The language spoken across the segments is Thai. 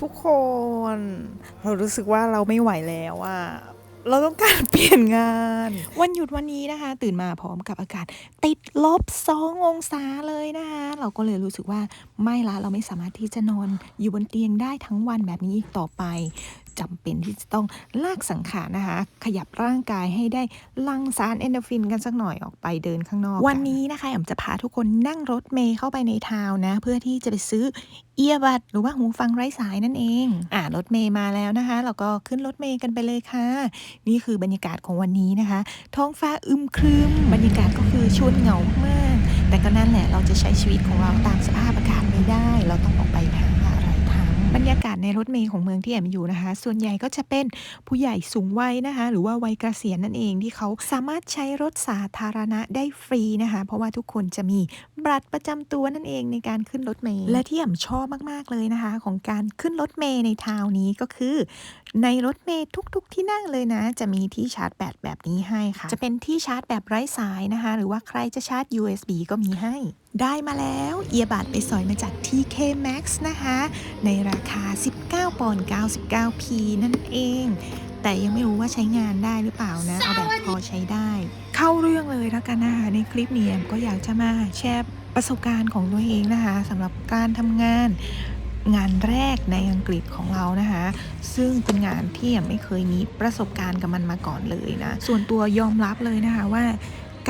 ทุกคน เรารู้สึกว่าเราไม่ไหวแล้วอะเราต้องการเปลี่ยนงาน วันหยุดวันนี้นะคะ ตื่นมาพร้อมกับอากาศ ติดลบสององศาเลยนะคะ เราก็เลยรู้สึกว่าไม่ละเราไม่สามารถที่จะนอนอยู่บนเตียงได้ทั้งวันแบบนี้อีกต่อไป จำเป็นที่จะต้องลากสังขารนะคะ ขยับร่างกายให้ได้หลังสารเอนโดรฟินกันสักหน่อยออกไปเดินข้างนอก วันนี้นะคะแอมจะพาทุกคนนั่งรถเมย์เข้าไปในทาวน์นะ เพื่อที่จะไปซื้อเอียบัดหรือว่าหูฟังไร้สายนั่นเอง อ่ารถเมย์มาแล้วนะคะ เราก็ขึ้นรถเมย์กันไปเลยค่ะ นี่คือบรรยากาศของวันนี้นะคะ ท้องฟ้าอึมครึม บรรยากาศก็คือชวนเหงามาก แต่ก็นั่นแหละเราจะใช้ชีวิตของเราตามสภาพอากาศไม่ได้ เราต้องออกไปหา ในรถเมย์ของเมืองที่แอมอยู่นะคะ ส่วนใหญ่ก็จะเป็นผู้ใหญ่สูงวัยนะคะ หรือว่าวัยเกษียณนั่นเองที่เขาสามารถใช้รถสาธารณะได้ฟรีนะคะ เพราะว่าทุกคนจะมีบัตรประจำตัวนั่นเองในการขึ้นรถเมย์และที่แอมชอบมากๆเลยนะคะ ของการขึ้นรถเมย์ในทาวน์นี้ก็คือ ในรถเมล์ทุก ๆ ที่นั่งเลยนะ จะมีที่ชาร์จแบตแบบนี้ให้ค่ะ จะเป็นที่ชาร์จแบบไร้สายนะคะ หรือว่าใครจะชาร์จ USB ก็มีให้ได้มาแล้วเอียบัตไปสอยมาจาก TK Max นะคะ ในราคา 19ปอนด์ 99p นั่นเอง แต่ยังไม่รู้ว่าใช้งานได้หรือเปล่านะ เอาแบบพอใช้ได้ เข้าเรื่องเลยแล้วกันนะคะในคลิปนี้แอมก็อยากจะมาแชร์ประสบการณ์ของตัวเองนะคะสำหรับการทำงานงานแรกในอังกฤษของเรานะคะ ซึ่งเป็นงานที่ยังไม่เคยมีประสบการณ์กับมันมาก่อนเลยนะ ส่วนตัวยอมรับเลยนะคะว่า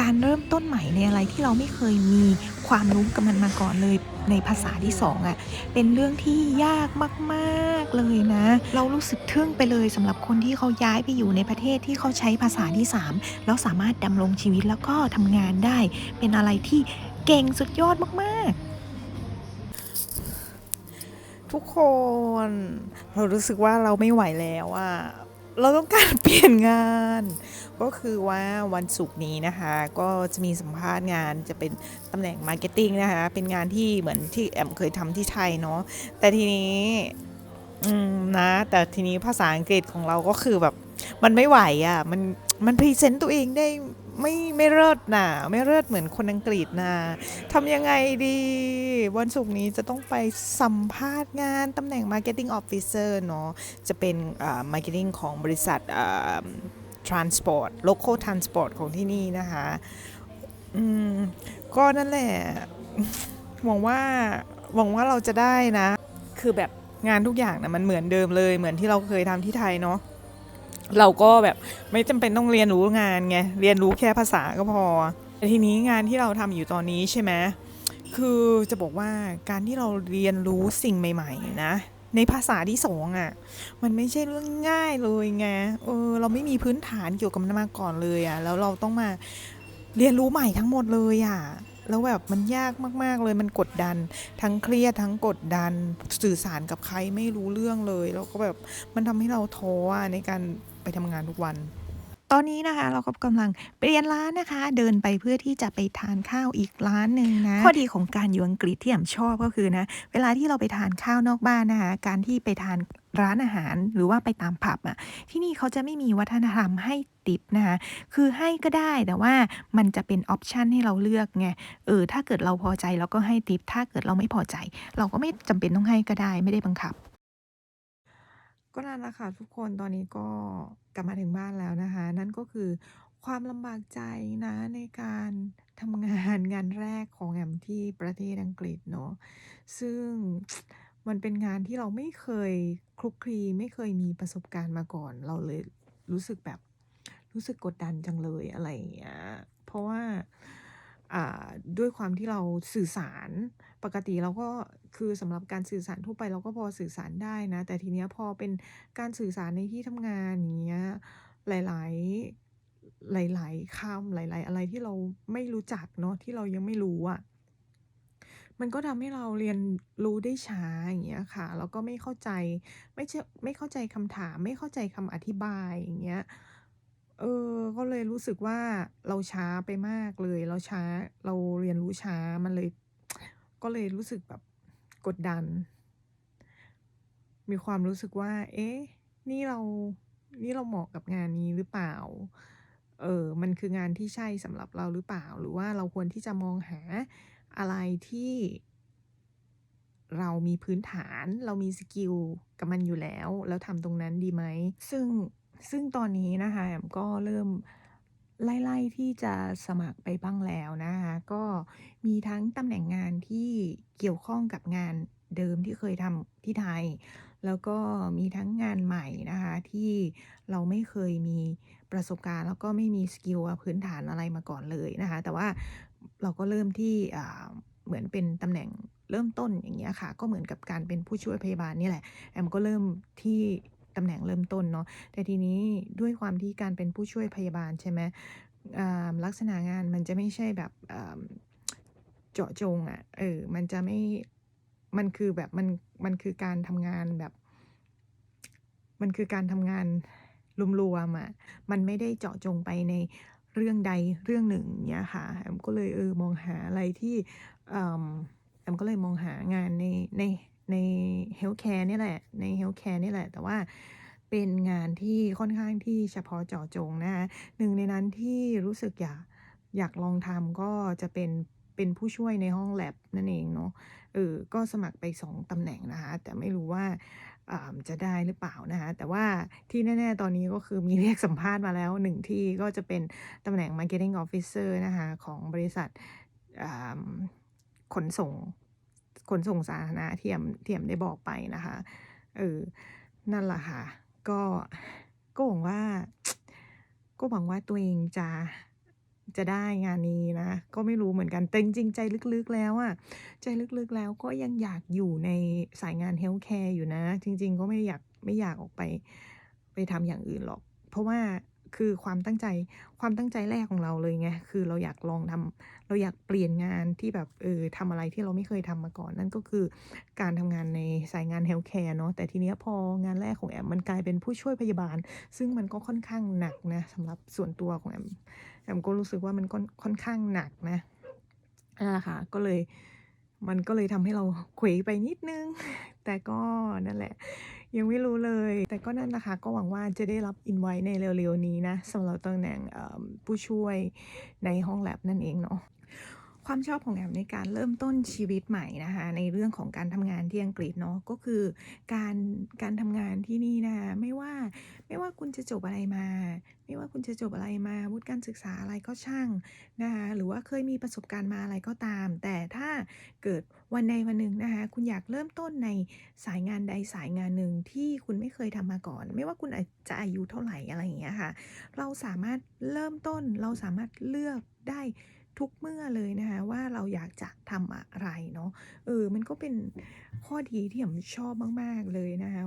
การเริ่มต้นใหม่ในอะไรที่เราไม่เคยมีความรู้กับมันมาก่อนเลยในภาษาที่สองอะ่ะเป็นเรื่องที่ยากมากๆเลยนะ เรารู้สึกทึ่งไปเลยสำหรับคนที่เขาย้ายไปอยู่ในประเทศที่เขาใช้ภาษาที่สามแล้วสามารถดำรงชีวิตแล้วก็ทำงานได้ เป็นอะไรที่เก่งสุดยอดมากๆ ทุกคน เรารู้สึกว่าเราไม่ไหวแล้วอะ เราต้องการเปลี่ยนงาน ก็คือว่าวันศุกร์นี้นะคะ ก็จะมีสัมภาษณ์งานจะเป็นตำแหน่งมาร์เก็ตติ้งนะคะ เป็นงานที่เหมือนที่แอมเคยทำที่ไทยเนาะแต่ทีนี้อืมนะ แต่ทีนี้ภาษาอังกฤษของเราก็คือแบบ มันไม่ไหวอะ่ะมันมันพรีเซนต์ตัวเองได้ ไม่ไม่เลิศนะไม่เลิศเหมือนคนอังกฤษนะทำยังไงดี วันศุกร์นี้จะต้องไปสัมภาษณ์งานตำแหน่ง Marketing Officer เนาะจะเป็นอ่ Marketing ของบริษัทอ่า Transport Local Transport ของที่นี่นะคะอืมก็นั่นแหละหวังว่าหวังว่าเราจะได้นะ คือแบบงานทุกอย่างนะมันเหมือนเดิมเลยเหมือนที่เราเคยทำที่ไทยเนาะ เราก็แบบไม่จำเป็นต้องเรียนรู้งานไงเรียนรู้แค่ภาษาก็พอแต่ทีนี้งานที่เราทำอยู่ตอนนี้ใช่ไหมคือจะบอกว่าการที่เราเรียนรู้สิ่งใหม่ ๆ นะในภาษาที่สองอะ่ะ มันไม่ใช่เรื่องง่ายเลยไงเออเราไม่มีพื้นฐานเกี่ยวกับมันมาก่อนเลยอะ่ะแล้วเราต้องมาเรียนรู้ใหม่ทั้งหมดเลยอะ่ะแล้วแบบมันยากมาก ๆ เลยมันกดดัน ทั้งเครียดทั้งกดดันสื่อสารกับใครไม่รู้เรื่องเลย แล้วก็แบบมันทำให้เราท้ออะในการ ไปทำงานทุกวัน ตอนนี้นะคะเราก็กำลังเปลี่ยนร้านนะคะ เดินไปเพื่อที่จะไปทานข้าวอีกร้านหนึ่งนะข้อดีของการอยู่อังกฤษที่แอมชอบก็คือนะเวลาที่เราไปทานข้าวนอกบ้านนะคะการที่ไปทานร้านอาหารหรือว่าไปตามผับอะที่นี่เขาจะไม่มีวัฒนธรรมให้ติปนะคะคือให้ก็ได้แต่ว่ามันจะเป็นออปชันให้เราเลือกไงเออถ้าเกิดเราพอใจเราก็ให้ติปถ้าเกิดเราไม่พอใจ เราก็ไม่จำเป็นต้องให้ก็ได้ไม่ได้บังคับ ก็นั่นแหละค่ะทุกคนตอนนี้ก็กลับมาถึงบ้านแล้วนะคะ นั่นก็คือความลำบากใจนะในการทำงานงานแรกของแอมที่ประเทศอังกฤษเนาะซึ่งมันเป็นงานที่เราไม่เคยคลุกคลีไม่เคยมีประสบการณ์มาก่อน เราเลยรู้สึกแบบรู้สึกกดดันจังเลยอะไรอย่างเงี้ยเพราะว่าอ่า ด้วยความที่เราสื่อสารปกติเราก็คือสำหรับการสื่อสารทั่วไปเราก็พอสื่อสารได้นะ แต่ทีเนี้ยพอเป็นการสื่อสารในที่ทำงานอย่างเงี้ยหลาย ๆ หลาย ๆคำหลาย ๆ อะไรที่เราไม่รู้จักเนาะที่เรายังไม่รู้อะมันก็ทำให้เราเรียนรู้ได้ช้าอย่างเงี้ยค่ะแล้วก็ไม่เข้าใจไม่ใช่ไม่เข้าใจคำถาม ไม่เข้าใจคำอธิบายอย่างเงี้ย เออ ก็เลยรู้สึกว่าเราช้าไปมากเลย เราช้า เราเรียนรู้ช้า มันเลย ก็เลยรู้สึกแบบกดดัน มีความรู้สึกว่า เอ๊ะ นี่เรา นี่เราเหมาะกับงานนี้หรือเปล่า เออ มันคืองานที่ใช่สำหรับเราหรือเปล่า หรือว่าเราควรที่จะมองหาอะไรที่ เรามีพื้นฐาน เรามีสกิลกับมันอยู่แล้ว แล้วทำตรงนั้นดีไหม ซึ่ง ซึ่งตอนนี้นะคะแอมก็เริ่มไล่ๆที่จะสมัครไปบ้างแล้วนะคะก็มีทั้งตำแหน่งงานที่เกี่ยวข้องกับงานเดิมที่เคยทำที่ไทย แล้วก็มีทั้งงานใหม่นะคะที่เราไม่เคยมีประสบการณ์ แล้วก็ไม่มีสกิลพื้นฐานอะไรมาก่อนเลยนะคะแต่ว่าเราก็เริ่มที่เหมือนเป็นตำแหน่งเริ่มต้นอย่างเงี้ยค่ะ ก็เหมือนกับการเป็นผู้ช่วยพยาบาลนี่แหละแอมก็เริ่มที่ ตำแหน่งเริ่มต้นเนาะแต่ทีนี้ด้วยความที่การเป็นผู้ช่วยพยาบาลใช่ไหมลักษณะงานมันจะไม่ใช่แบบเจาะจงอะ่ะเออมันจะไม่มันคือแบบมันมันคือการทำงานแบบ มันคือการทำงานรวมๆอะมันไม่ได้เจาะจงไปในเรื่องใดเรื่องหนึ่งเนี้ยค่ะแอมก็เลยเออมองหาอะไรที่อ่าแอมก็เลยมองหางานในใน ใน healthcare นี่แหละ ใน healthcare นี่แหละ แต่ว่าเป็นงานที่ค่อนข้างที่เฉพาะเจาะจงนะคะหนึ่งในนั้นที่รู้สึกอยากอยากลองทำก็จะเป็นเป็นผู้ช่วยในห้องแลบนั่นเองเนาะ เออ ก็สมัครไป 2ตำแหน่งนะคะ แต่ไม่รู้ว่าอ่าจะได้หรือเปล่านะคะ แต่ว่าที่แน่ ๆ ตอนนี้ก็คือมีเรียกสัมภาษณ์มาแล้ว1ที่ก็จะเป็นตำแหน่ง Marketing Officer นะคะ ของบริษัทขนส่ง ขนส่งสาธารณะเที่แอมที่แอมได้บอกไปนะคะเออนั่นแหละค่ะ ก็ก็หวังว่า ก็หวังว่าตัวเองจะจะได้งานนี้นะ ก็ไม่รู้เหมือนกันแต่จริงใจลึกๆแล้วอะใจลึกๆแล้วก็ยังอยากอยู่ในสายงาน Healthcare อยู่นะ จริง ๆ ก็ไม่อยากไม่อยากออกไปไปทำอย่างอื่นหรอก เพราะว่า คือความตั้งใจความตั้งใจแรกของเราเลยไงคือเราอยากลองทำเราอยากเปลี่ยนงานที่แบบเออทำอะไรที่เราไม่เคยทำมาก่อน นั่นก็คือการทำงานในสายงาน Healthcare เนาะแต่ทีเนี้ยพองานแรกของแอมมันกลายเป็นผู้ช่วยพยาบาล ซึ่งมันก็ค่อนข้างหนักนะสำหรับส่วนตัวของแอมแอมก็รู้สึกว่ามันค่อนข้างหนักนะนั่นแหละค่ะก็เลยมันก็เลยทำให้เราเขวไปนิดนึง แต่ก็นั่นแหละ ยังไม่รู้เลย แต่ก็นั่นนะคะ ก็หวังว่าจะได้รับอินไว้ในเร็วๆนี้นะสำหรับตำแหน่งผู้ช่วยในห้องแลบนั่นเองเนาะ ความชอบของแอมในการเริ่มต้นชีวิตใหม่นะคะในเรื่องของการทำงานที่อังกฤษเนาะก็คือการการทำงานที่นี่นะคะไม่ว่าไม่ว่าคุณจะจบอะไรมา ไม่ว่าคุณจะจบอะไรมาวุฒิการศึกษาอะไรก็ช่างนะคะหรือว่าเคยมีประสบการณ์มาอะไรก็ตาม แต่ถ้าเกิดวันใดวันหนึ่งนะคะคุณอยากเริ่มต้นในสายงานใดสายงานหนึ่งที่คุณไม่เคยทำมาก่อน ไม่ว่าคุณอาจจะอายุเท่าไหร่อะไรอย่างเงี้ยค่ะ เราสามารถเริ่มต้นเราสามารถเลือกได้ ทุกเมื่อเลยนะคะว่าเราอยากจะทำอะไรเนาะเออมันก็เป็นข้อดีที่แอมชอบมาก ๆ เลยนะคะ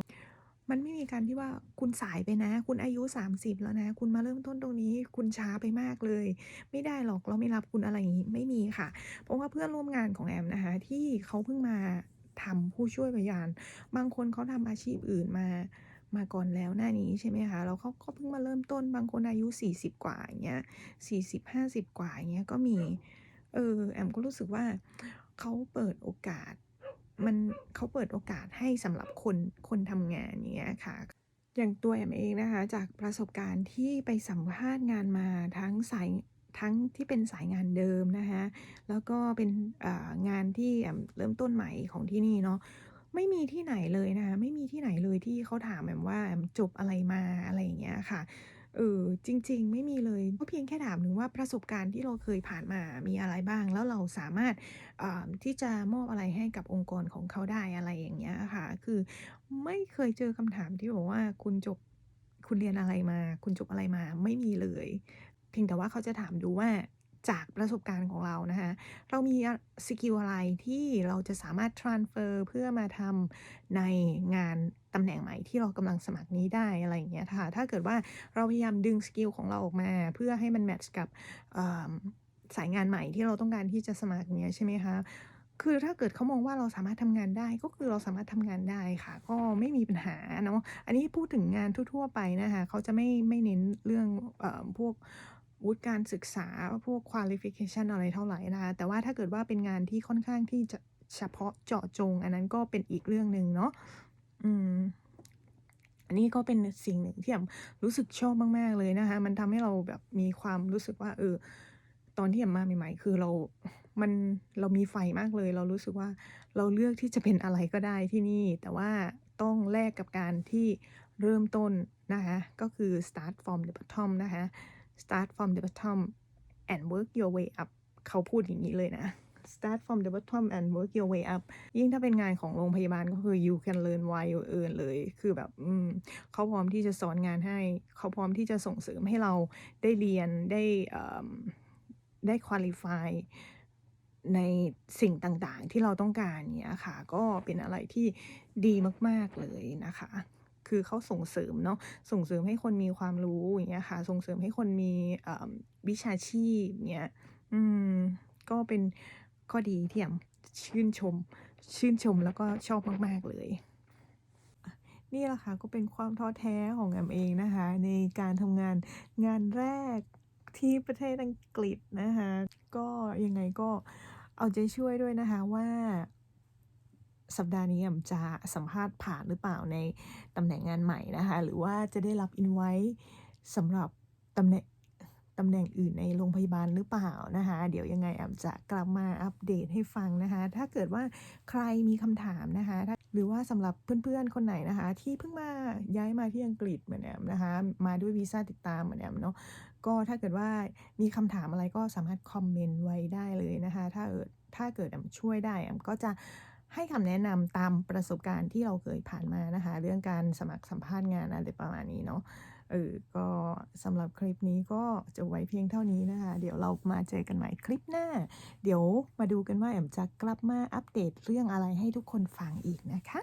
มันไม่มีการที่ว่าคุณสายไปนะ คุณอายุ 30 แล้วนะ คุณมาเริ่มต้นตรงนี้ คุณช้าไปมากเลย ไม่ได้หรอกเราไม่รับคุณอะไรอย่างงี้ไม่มีค่ะ เพราะว่าเพื่อนร่วมงานของแอมนะคะที่เขาเพิ่งมาทำผู้ช่วยพยาบาลบางคนเขาทำอาชีพอื่นมา มาก่อนแล้วหน้านี้ใช่ไหมคะแล้วเขาก็เพิ่งมาเริ่มต้นบางคนอายุ 40 กว่าอย่างเงี้ย40-50กว่าอย่างเงี้ยก็มีเออแอมก็รู้สึกว่าเขาเปิดโอกาสมันเขาเปิดโอกาสให้สำหรับคนคนทำงานอย่างเงี้ยค่ะ อย่างตัวแอมเองนะคะจากประสบการณ์ที่ไปสัมภาษณ์งานมาทั้งสายทั้งที่เป็นสายงานเดิมนะคะแล้วก็เป็นงานที่แอมเริ่มต้นใหม่ของที่นี่เนาะ ไม่มีที่ไหนเลยนะคะไม่มีที่ไหนเลยที่เขาถามแอมว่าแอมจบอะไรมาอะไรอย่างเงี้ยค่ะเออจริง ๆ ไม่มีเลยก็เพียงแค่ถามถึงว่าประสบการณ์ที่เราเคยผ่านมามีอะไรบ้าง แล้วเราสามารถที่จะมอบอะไรให้กับองค์กรของเขาได้อะไรอย่างเงี้ยค่ะ คือไม่เคยเจอคำถามที่บอกว่าคุณจบคุณเรียนอะไรมา คุณจบอะไรมาไม่มีเลย เพียงแต่ว่าเขาจะถามดูว่า จากประสบการณ์ของเรานะคะเรามีสกิลอะไรที่เราจะสามารถทรานสเฟอร์เพื่อมาทำในงานตำแหน่งใหม่ที่เรากำลังสมัครนี้ได้อะไรอย่างเงี้ยค่ะ ถ้าเกิดว่าเราพยายามดึงสกิลของเราออกมา เพื่อให้มันแมตช์กับสายงานใหม่ที่เราต้องการที่จะสมัครเงี้ยใช่ไหมคะคือถ้าเกิดเขามองว่าเราสามารถทำงานได้ก็คือเราสามารถทำงานได้ค่ะ ก็ไม่มีปัญหาเนาะอันนี้พูดถึงงานทั่ว ๆ ไปนะคะเขาจะไม่ไม่เน้นเรื่องอพวก วุฒิการศึกษาพวก qualification อะไรเท่าไหร่นะคะแต่ว่าถ้าเกิดว่าเป็นงานที่ค่อนข้างที่จะเฉพาะเจาะจง อันนั้นก็เป็นอีกเรื่องหนึ่งเนาะอืมอันนี้ก็เป็นสิ่งหนึ่งที่แอมรู้สึกชอบมาก ๆ เลยนะคะ มันทำให้เราแบบมีความรู้สึกว่า เออ ตอนที่แอมมาใหม่ ๆ คือเรา มันเรามีไฟมากเลย เรารู้สึกว่าเราเลือกที่จะเป็นอะไรก็ได้ที่นี่ แต่ว่าต้องแลกกับการที่เริ่มต้นนะคะ ก็คือ start from the bottom นะคะ start from the bottom and work your way up เขาพูดอย่างนี้เลยนะ start from the bottom and work your way up ยิ่งถ้าเป็นงานของโรงพยาบาลก็คือ you can learn while you earn เลย คือแบบเขาพร้อมที่จะสอนงานให้ เขาพร้อมที่จะส่งเสริมให้เราได้เรียน ได้ได้ qualify ในสิ่งต่างๆที่เราต้องการเนี้ยค่ะ ก็เป็นอะไรที่ดีมาก ๆ เลยนะคะ คือเขาส่งเสริมเนาะส่งเสริมให้คนมีความรู้อย่างเงี้ยค่ะ ส่งเสริมให้คนมีเอิ่มวิชาชีพเงี้ยอืมก็เป็นข้อดีที่แอมชื่นชม ชื่นชมแล้วก็ชอบมาก ๆ เลย นี่แหละค่ะก็เป็นความท้อแท้ของแอมเองนะคะ ในการทำงานงานแรกที่ประเทศอังกฤษนะคะ ก็ยังไงก็เอาใจช่วยด้วยนะคะว่า สัปดาห์นี้แอมจะสัมภาษณ์ผ่านหรือเปล่าในตำแหน่งงานใหม่นะคะ หรือว่าจะได้รับอินไว้สำหรับตำแหน่งตำแหน่งอื่นในโรงพยาบาลหรือเปล่านะคะ เดี๋ยวยังไงแอมจะกลับมาอัปเดตให้ฟังนะคะ ถ้าเกิดว่าใครมีคำถามนะคะ หรือว่าสำหรับเพื่อนๆคนไหนนะคะ ที่เพิ่งมาย้ายมาที่อังกฤษเหมือนแอมนะคะ มาด้วยวีซ่าติดตามเหมือนแอมเนาะก็ถ้าเกิดว่ามีคำถามอะไรก็สามารถคอมเมนต์ไว้ได้เลยนะคะ ถ้าเกิดถ้าเกิดแอมช่วยได้แอมก็จะ ให้คำแนะนำตามประสบการณ์ที่เราเคยผ่านมานะคะ เรื่องการสมัครสัมภาษณ์งานอะไรประมาณนี้เนาะเออก็สำหรับคลิปนี้ก็จะไว้เพียงเท่านี้นะคะ เดี๋ยวเรามาเจอกันใหม่คลิปหน้า เดี๋ยวมาดูกันว่าแอมจะกลับมาอัปเดตเรื่องอะไรให้ทุกคนฟังอีกนะคะ